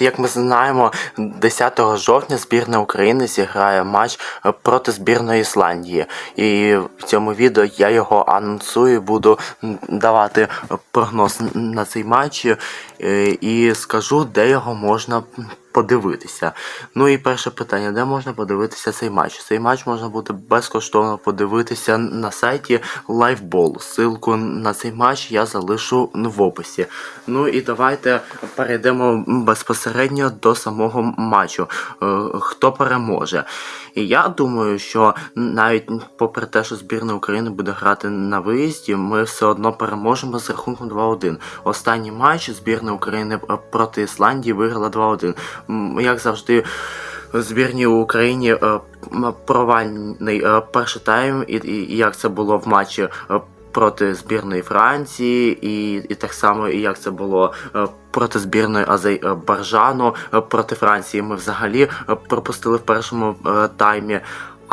Як ми знаємо, 10 жовтня збірна України зіграє матч е, проти збірної Ісландії. І в цьому відео я його анонсую, буду давати прогноз на цей матч е, і скажу, де його можна подивитися. Ну і перше питання, де можна подивитися цей матч? Цей матч можна буде безкоштовно подивитися на сайті Liveball. Ссылку на цей матч я залишу в описі. Ну і давайте перейдемо безпосередньо до самого матчу. Е, Хто переможе? І я думаю, що навіть попри те, що збірна України буде грати на виїзді, ми все одно переможемо з рахунком 2-1. Останній матч збірна України е, проти Ісландії виграла 2-1. Як завжди. Збірній Україні е, провальний е, перший тайм, і, і, як це було в матчі е, проти збірної Франції, і, і так само, і як це було проти збірної Азербайджану проти Франції. Ми взагалі пропустили в першому таймі.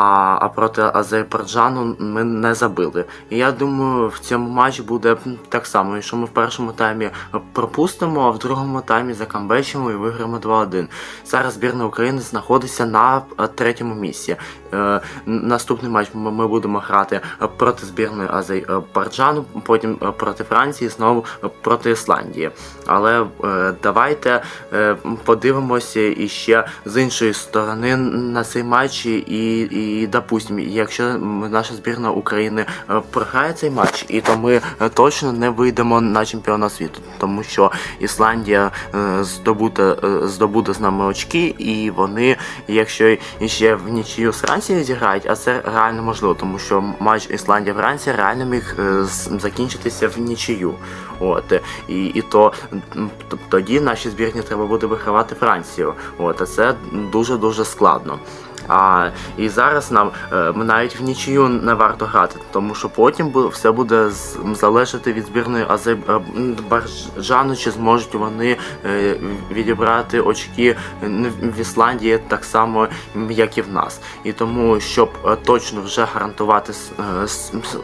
А, а проти Азербайджану ми не забили. І я думаю, в цьому матчі буде так само, що ми в першому таймі пропустимо, а в другому таймі закамбечимо і виграємо 2-1. Зараз збірна України знаходиться на е, третьому місці. Е, Наступний матч ми будемо грати проти збірної Азербайджану, потім е, проти Франції, знову проти Ісландії. Але давайте е, подивимося іще з іншої сторони на цей матч, і, і допустимо, якщо м- наша збірна України е, програє цей матч, і то ми е, точно не вийдемо на чемпіонат світу, тому що Ісландія здобуде, здобуде з нами очки, і вони, якщо ще в нічию з Францією зіграють, а це реально можливо, тому що матч Ісландія-Франція реально міг е, закінчитися в нічию. От і, і то тоді нашій збірні треба буде вигравати Францію. От, а це дуже дуже складно. А і зараз нам е, навіть в нічию не варто грати, тому що потім все буде залежати від збірної Азербайджану, чи зможуть вони е, відібрати очки в Ісландії так само, як і в нас. І тому, щоб е, точно вже гарантувати е,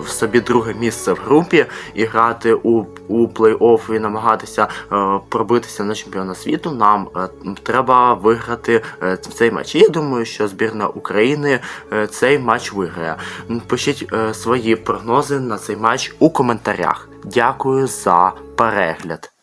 собі друге місце в групі і грати у, у плей-офф і намагатися е, пробитися на чемпіонат світу, нам е, треба виграти е, цей матч. І я думаю, що збірна України е, цей матч виграє. Пишіть е, свої прогнози на цей матч у коментарях. Дякую за перегляд.